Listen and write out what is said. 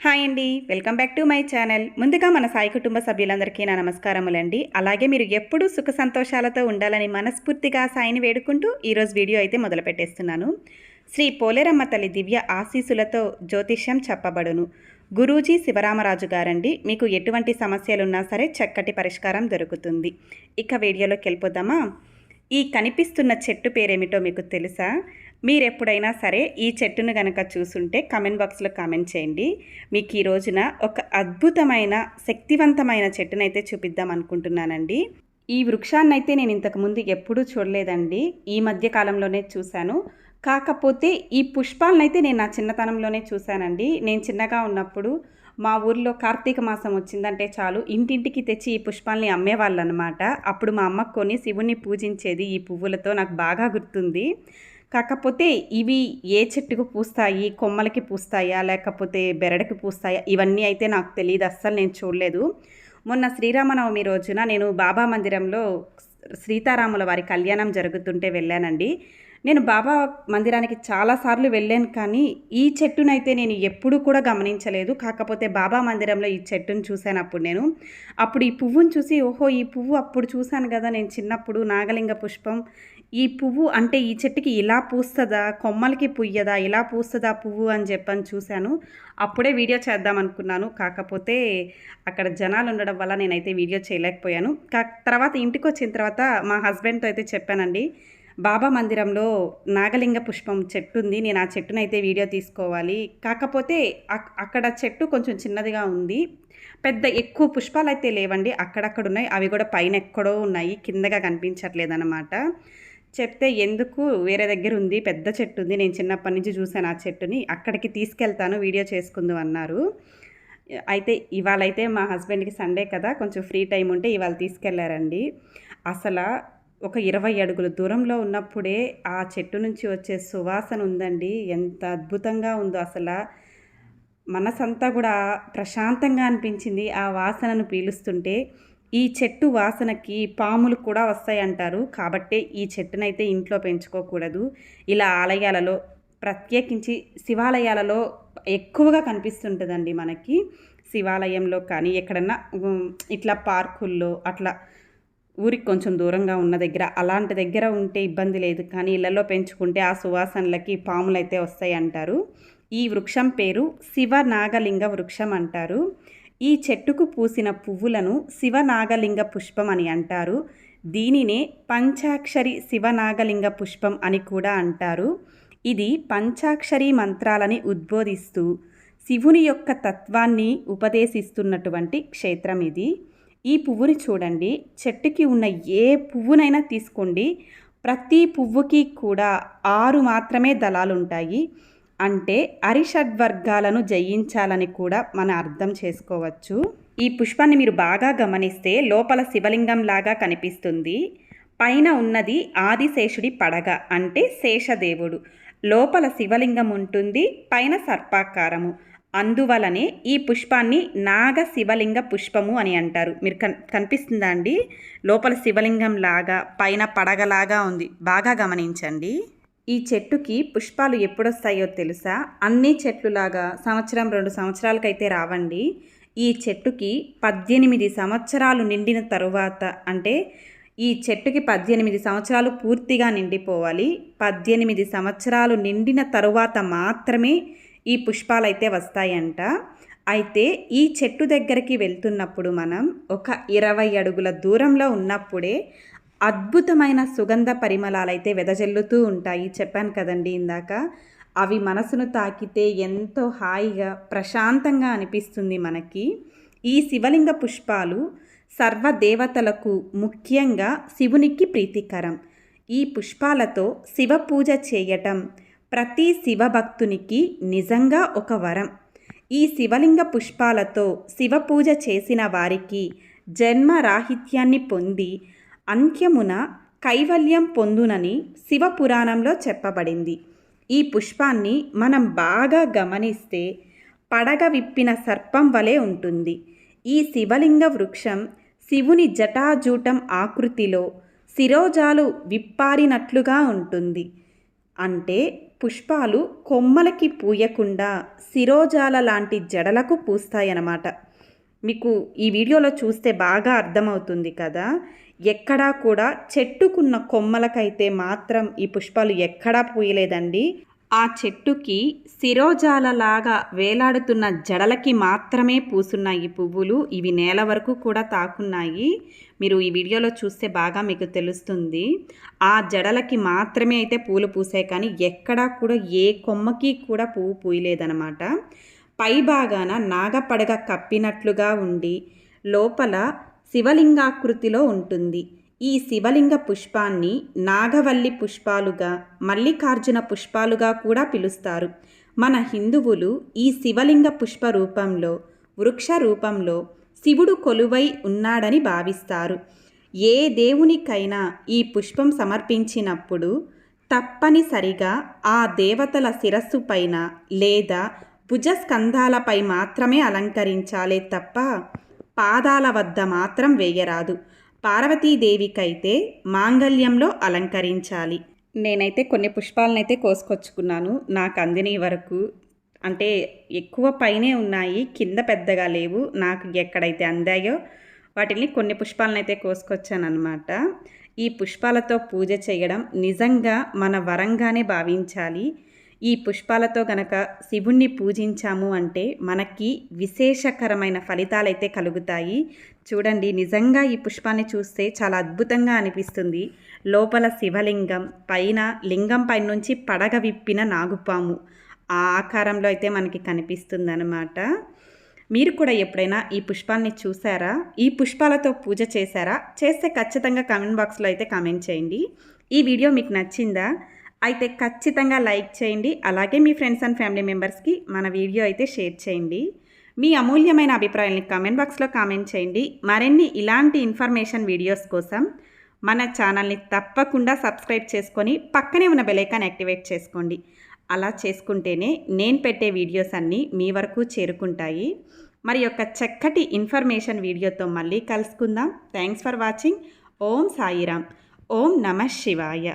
Hi అండి. Welcome back to my channel. ముందుగా మన సాయి కుటుంబ సభ్యులందరికీ నా నమస్కారములండి. అలాగే మీరు ఎప్పుడూ సుఖ సంతోషాలతో ఉండాలని మనస్ఫూర్తిగా సాయిని వేడుకుంటూ ఈరోజు వీడియో అయితే మొదలుపెట్టేస్తున్నాను శ్రీ పోలేరమ్మ తల్లి దివ్య ఆశీసులతో జ్యోతిష్యం చెప్పబడును. గురూజీ శివరామరాజు గారండి. మీకు ఎటువంటి సమస్యలున్నా సరే చక్కటి పరిష్కారం దొరుకుతుంది. ఇక వీడియోలోకి వెళ్ళిపోదామా? ఈ కనిపిస్తున్న చెట్టు పేరేమిటో మీకు తెలుసా? మీరు ఎప్పుడైనా సరే ఈ చెట్టును గనక చూసుంటే కామెంట్ బాక్స్లో కామెంట్ చేయండి. మీకు ఈ రోజున ఒక అద్భుతమైన శక్తివంతమైన చెట్టునైతే చూపిద్దాం అనుకుంటున్నానండి. ఈ వృక్షాన్ని అయితే నేను ఇంతకుముందు ఎప్పుడూ చూడలేదండి. ఈ మధ్య కాలంలోనే చూశాను. కాకపోతే ఈ పుష్పాలనైతే నేను నా చిన్నతనంలోనే చూశానండి. నేను చిన్నగా ఉన్నప్పుడు మా ఊర్లో కార్తీక మాసం వచ్చిందంటే చాలు ఇంటింటికి తెచ్చి ఈ పుష్పాలని అమ్మేవాళ్ళు అనమాట అప్పుడు మా అమ్మ కొని శివుణ్ణి పూజించేది ఈ పువ్వులతో నాకు బాగా గుర్తుంది. కాకపోతే ఇవి ఏ చెట్టుకు పూస్తాయి కొమ్మలకి పూస్తాయా లేకపోతే బెరడుకి పూస్తాయా ఇవన్నీ అయితే నాకు తెలియదు అస్సలు నేను చూడలేదు. మొన్న శ్రీరామనవమి రోజున నేను బాబా మందిరంలో సీతారాముల వారి కళ్యాణం జరుగుతుంటే వెళ్ళానండి. నేను బాబా మందిరానికి చాలాసార్లు వెళ్ళాను కానీ ఈ చెట్టునైతే నేను ఎప్పుడూ కూడా గమనించలేదు. కాకపోతే బాబా మందిరంలో ఈ చెట్టును చూశాను అప్పుడు నేను. అప్పుడు ఈ పువ్వును చూసి ఓహో ఈ పువ్వు అప్పుడు చూశాను కదా నేను చిన్నప్పుడు నాగలింగ పుష్పం. ఈ పువ్వు అంటే ఈ చెట్టుకి ఇలా పూస్తుందా కొమ్మలకి పుయ్యదా ఇలా పూస్తుందా పువ్వు అని చెప్పని చూశాను. అప్పుడే వీడియో చేద్దాం అనుకున్నాను. కాకపోతే అక్కడ జనాలు ఉండడం వల్ల నేనైతే వీడియో చేయలేకపోయాను. కా తర్వాత ఇంటికి వచ్చిన తర్వాత మా హస్బెండ్తో అయితే చెప్పానండి. బాబా మందిరంలో నాగలింగ పుష్పం చెట్టు ఉంది. నేను ఆ చెట్టునైతే వీడియో తీసుకోవాలి. కాకపోతే అక్కడ చెట్టు కొంచెం చిన్నదిగా ఉంది. పెద్ద ఎక్కువ పుష్పాలు అయితే లేవండి. అక్కడక్కడ ఉన్నాయి. అవి కూడా పైన ఎక్కడో ఉన్నాయి. కిందగా కనిపించట్లేదు అనమాట చెప్తే ఎందుకు వేరే దగ్గర ఉంది? పెద్ద చెట్టు ఉంది. నేను చిన్నప్పటి నుంచి చూశాను ఆ చెట్టుని. అక్కడికి తీసుకెళ్తాను. వీడియో చేసుకుందాం అన్నారు. అయితే ఇవాళైతే మా హస్బెండ్కి సండే కదా. కొంచెం ఫ్రీ టైం ఉంటే ఇవాళ తీసుకెళ్ళారండి. అసలు ఒక ఇరవై అడుగుల దూరంలో ఉన్నప్పుడే ఆ చెట్టు నుంచి వచ్చే సువాసన ఉందండి. ఎంత అద్భుతంగా ఉందో అసలు. మనసంతా కూడా ప్రశాంతంగా అనిపించింది ఆ వాసనను పీలుస్తుంటే. ఈ చెట్టు వాసనకి పాములు కూడా వస్తాయంటారు. కాబట్టే ఈ చెట్టునైతే ఇంట్లో పెంచుకోకూడదు. ఇలా ఆలయాలలో ప్రత్యేకించి శివాలయాలలో ఎక్కువగా కనిపిస్తుంటుందండి మనకి. శివాలయంలో కానీ ఎక్కడన్నా ఇట్లా పార్కుల్లో అట్లా ఊరికి కొంచెం దూరంగా ఉన్న దగ్గర. అలాంటి దగ్గర ఉంటే ఇబ్బంది లేదు. కానీ ఇళ్ళలో పెంచుకుంటే ఆ సువాసనలకి పాములు అయితే వస్తాయి అంటారు ఈ వృక్షం పేరు శివనాగలింగ వృక్షం అంటారు. ఈ చెట్టుకు పూసిన పువ్వులను శివనాగలింగ పుష్పం అని అంటారు. దీనినే పంచాక్షరి శివనాగలింగ పుష్పం అని కూడా అంటారు. ఇది పంచాక్షరి మంత్రాలని ఉద్బోధిస్తూ శివుని యొక్క తత్వాన్ని ఉపదేశిస్తున్నటువంటి క్షేత్రం ఇది. ఈ పువ్వుని చూడండి. చెట్టుకి ఉన్న ఏ పువ్వునైనా తీసుకోండి. ప్రతి పువ్వుకి కూడా ఆరు మాత్రమే దళాలు ఉంటాయి అంటే అరిషడ్వర్గాలను జయించాలని కూడా మనం అర్థం చేసుకోవచ్చు. ఈ పుష్పాన్ని మీరు బాగా గమనిస్తే లోపల శివలింగం లాగా కనిపిస్తుంది. పైన ఉన్నది ఆదిశేషుడి పడగ అంటే శేషదేవుడు. లోపల శివలింగం ఉంటుంది పైన సర్పాకారము. అందువలనే ఈ పుష్పాన్ని నాగ శివలింగ పుష్పము అని అంటారు. మీరు కన్ కనిపిస్తుందా అండి? లోపల శివలింగం లాగా పైన పడగలాగా ఉంది. బాగా గమనించండి. ఈ చెట్టుకి పుష్పాలు ఎప్పుడొస్తాయో తెలుసా? అన్ని చెట్లులాగా సంవత్సరం రెండు సంవత్సరాలకైతే రావండి. ఈ చెట్టుకి పద్దెనిమిది సంవత్సరాలు నిండిన తరువాత అంటే ఈ చెట్టుకి పద్దెనిమిది సంవత్సరాలు పూర్తిగా నిండిపోవాలి. పద్దెనిమిది సంవత్సరాలు నిండిన తరువాత మాత్రమే ఈ పుష్పాలు అయితే వస్తాయంట. అయితే ఈ చెట్టు దగ్గరికి వెళ్తున్నప్పుడు మనం ఒక ఇరవై అడుగుల దూరంలో ఉన్నప్పుడే అద్భుతమైన సుగంధ పరిమళాలు అయితే వెదజల్లుతూ ఉంటాయి. చెప్పాను కదండి ఇందాక. అవి మనసును తాకితే ఎంతో హాయిగా ప్రశాంతంగా అనిపిస్తుంది మనకి. ఈ శివలింగ పుష్పాలు సర్వదేవతలకు ముఖ్యంగా శివునికి ప్రీతికరం. ఈ పుష్పాలతో శివ పూజ చేయటం ప్రతి శివభక్తునికి నిజంగా ఒక వరం. ఈ శివలింగ పుష్పాలతో శివ పూజ చేసిన వారికి జన్మ రాహిత్యాన్ని పొంది అంత్యమున కైవల్యం పొందునని శివపురాణంలో చెప్పబడింది. ఈ పుష్పాన్ని మనం బాగా గమనిస్తే పడగ విప్పిన సర్పం వలె ఉంటుంది. ఈ శివలింగ వృక్షం శివుని జటాజూటం ఆకృతిలో శిరోజాలు విప్పారినట్లుగా ఉంటుంది. అంటే పుష్పాలు కొమ్మలకి పూయకుండా శిరోజాల లాంటి జడలకు పూస్తాయన్నమాట. మీకు ఈ వీడియోలో చూస్తే బాగా అర్థమవుతుంది కదా. ఎక్కడా కూడా చెట్టుకున్న కొమ్మలకైతే మాత్రం ఈ పుష్పాలు ఎక్కడా పూయలేదండి. ఆ చెట్టుకి శిరోజాలలాగా వేలాడుతున్న జడలకి మాత్రమే పూసున్నాయి. పువ్వులు ఇవి నేల వరకు కూడా తాకున్నాయి. మీరు ఈ వీడియోలో చూస్తే బాగా మీకు తెలుస్తుంది. ఆ జడలకి మాత్రమే అయితే పూలు పూసాయి. కానీ ఎక్కడా కూడా ఏ కొమ్మకి కూడా పువ్వు పూయలేదనమాట పై భాగాన నాగపడగ కప్పినట్లుగా ఉండి లోపల శివలింగాకృతిలో ఉంటుంది. ఈ శివలింగ పుష్పాన్ని నాగవల్లి పుష్పాలుగా మల్లికార్జున పుష్పాలుగా కూడా పిలుస్తారు. మన హిందువులు ఈ శివలింగ పుష్ప రూపంలో వృక్ష రూపంలో శివుడు కొలువై ఉన్నాడని భావిస్తారు. ఏ దేవునికైనా ఈ పుష్పం సమర్పించినప్పుడు తప్పనిసరిగా ఆ దేవతల శిరస్సు పైన లేదా భుజస్కంధాలపై మాత్రమే అలంకరించాలే తప్ప పాదాల వద్ద మాత్రం వేయరాదు. పార్వతీదేవికైతే మాంగళ్యంలో అలంకరించాలి. నేనైతే కొన్ని పుష్పాలనైతే కోసుకొచ్చుకున్నాను. నాకు అందిన వరకు అంటే ఎక్కువ పైనే ఉన్నాయి కింద పెద్దగా లేవు. నాకు ఎక్కడైతే అందాయో వాటిని కొన్ని పుష్పాలనైతే కోసుకొచ్చానమాట ఈ పుష్పాలతో పూజ చేయడం నిజంగా మన వరంగానే భావించాలి. ఈ పుష్పాలతో గనక శివుణ్ణి పూజించాము అంటే మనకి విశేషకరమైన ఫలితాలైతే కలుగుతాయి. చూడండి నిజంగా ఈ పుష్పాన్ని చూస్తే చాలా అద్భుతంగా అనిపిస్తుంది. లోపల శివలింగం పైన లింగం పైనుంచి పడగ విప్పిన నాగుపాము ఆ ఆకారంలో అయితే మనకి కనిపిస్తుంది అనమాట మీరు కూడా ఎప్పుడైనా ఈ పుష్పాన్ని చూసారా? ఈ పుష్పాలతో పూజ చేశారా? చేస్తే ఖచ్చితంగా కామెంట్ బాక్స్లో అయితే కామెంట్ చేయండి. ఈ వీడియో మీకు నచ్చిందా? అయితే ఖచ్చితంగా లైక్ చేయండి. అలాగే మీ ఫ్రెండ్స్ అండ్ ఫ్యామిలీ మెంబర్స్కి మన వీడియో అయితే షేర్ చేయండి. మీ అమూల్యమైన అభిప్రాయాన్ని కామెంట్ బాక్స్లో కామెంట్ చేయండి. మరిన్ని ఇలాంటి ఇన్ఫర్మేషన్ వీడియోస్ కోసం మన ఛానల్ని తప్పకుండా సబ్స్క్రైబ్ చేసుకొని పక్కనే ఉన్న బెలైకాన్ యాక్టివేట్ చేసుకోండి. అలా చేసుకుంటేనే నేను పెట్టే వీడియోస్ అన్నీ మీ వరకు చేరుకుంటాయి. మరి యొక్క చక్కటి ఇన్ఫర్మేషన్ వీడియోతో మళ్ళీ కలుసుకుందాం. Thanks for watching. Om Sairam. Om నమ శివాయ.